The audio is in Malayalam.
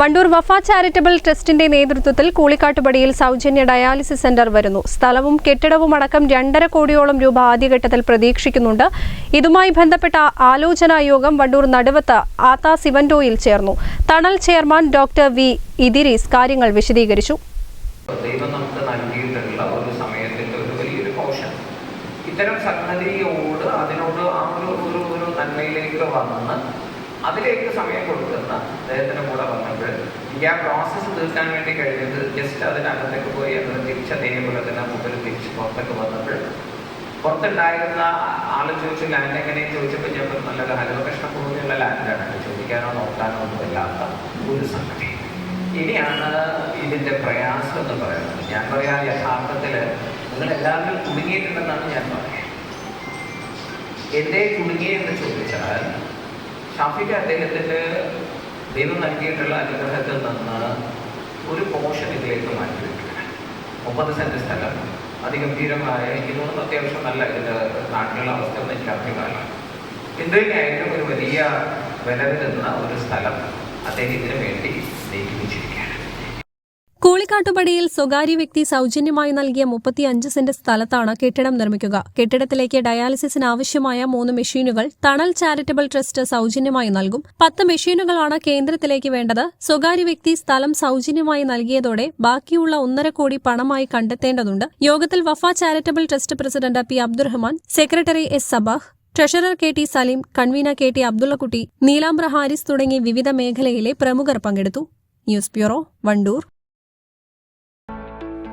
വണ്ടൂർ വഫ ചാരിറ്റബിൾ ട്രസ്റ്റിന്റെ നേതൃത്വത്തിൽ കൂളിക്കാട്ടുപടിയിൽ സൗജന്യ ഡയാലിസിസ് സെന്റർ വരുന്നു. സ്ഥലവും കെട്ടിടവും അടക്കം രണ്ടര കോടിയോളം രൂപ ആദ്യഘട്ടത്തിൽ പ്രതീക്ഷിക്കുന്നുണ്ട്. ഇതുമായി ബന്ധപ്പെട്ട ആലോചനാ യോഗം വണ്ടൂർ നടുവത്ത് ആതാ സിവൻഡോയിൽ ചേർന്നു. തണൽ ചെയർമാൻ ഡോക്ടർ വി ഇദിരീസ് കാര്യങ്ങൾ വിശദീകരിച്ചു. ഇത്തരം സംഗതിയോട് അതിനോട് ആ ഒരു ഒരു നന്മയിലേക്ക് വന്ന് അതിലേക്ക് സമയം കൊടുക്കുന്ന അദ്ദേഹത്തിന്റെ കൂടെ വന്നിട്ട് എനിക്ക് ആ പ്രോസസ്സ് തീർക്കാൻ വേണ്ടി കഴിഞ്ഞത് ജസ്റ്റ് അതിനകത്തേക്ക് പോയി അത് തിരിച്ച് അതേപോലെ തന്നെ മുമ്പിൽ തിരിച്ച് പുറത്തേക്ക് വന്നപ്പോൾ പുറത്തുണ്ടായിരുന്ന ആൾ ചോദിച്ചു ലാൻഡ് എങ്ങനെയും? ചോദിച്ചപ്പോൾ ഞാൻ നല്ലൊരു നല്ലൊരു ഹരിതകൃഷ്ണ ഭൂമിയുള്ള ലാൻഡാണ്. ചോദിക്കാനോ നോക്കാനോ ഒന്നും ഇല്ലാത്ത ഒരു സംഗതി. ഇനിയാണ് ഇതിന്റെ പ്രയാസം എന്ന് പറയുന്നത്. ഞാൻ പറയാ യഥാർത്ഥത്തിൽ നിങ്ങൾ എല്ലാവരും കുടുങ്ങിയിട്ടുണ്ടെന്നാണ് ഞാൻ പറയുന്നത്. എന്തേ കുടുങ്ങി എന്ന് ചോദിച്ചാൽ ഷാഫിക്ക് അദ്ദേഹത്തിന്റെ ദൈവം നൽകിയിട്ടുള്ള അനുഗ്രഹത്തിൽ നിന്ന് ഒരു പോർഷൻ ഇതിലേക്ക് മാറ്റിവെക്കുകയാണ് മുപ്പത് സെന്റ് സ്ഥലം. അതിഗംഭീരമായ ഇതൊന്നും അത്യാവശ്യം നല്ല ഇതിന്റെ നാട്ടിലുള്ള അവസ്ഥ ഒന്നും എനിക്ക് അറിഞ്ഞില്ല എന്തിനായാലും ഒരു വലിയ വില വരുന്ന ഒരു സ്ഥലം അദ്ദേഹം ഇതിനു വേണ്ടി കൂളിക്കാട്ടുപടിയിൽ സ്വകാര്യ വ്യക്തി സൗജന്യമായി നൽകിയ മുപ്പത്തിയഞ്ച് സെന്റ് സ്ഥലത്താണ് കെട്ടിടം നിർമ്മിക്കുക. കെട്ടിടത്തിലേക്ക് ഡയാലിസിസിന് ആവശ്യമായ മൂന്ന് മെഷീനുകൾ തണൽ ചാരിറ്റബിൾ ട്രസ്റ്റ് സൗജന്യമായി നൽകും. പത്ത് മെഷീനുകളാണ് കേന്ദ്രത്തിലേക്ക് വേണ്ടത്. സ്വകാര്യ വ്യക്തി സ്ഥലം സൗജന്യമായി നൽകിയതോടെ ബാക്കിയുള്ള ഒന്നര കോടി പണമായി കണ്ടെത്തേണ്ടതുണ്ട്. യോഗത്തിൽ Wafa charitable trust president P Abdurahman secretary S Sabah treasurer K T Saleem convener K T Abdullakutty Neelambra Haris തുടങ്ങി വിവിധ മേഖലയിലെ പ്രമുഖർ പങ്കെടുത്തു. News bureau Wandoor.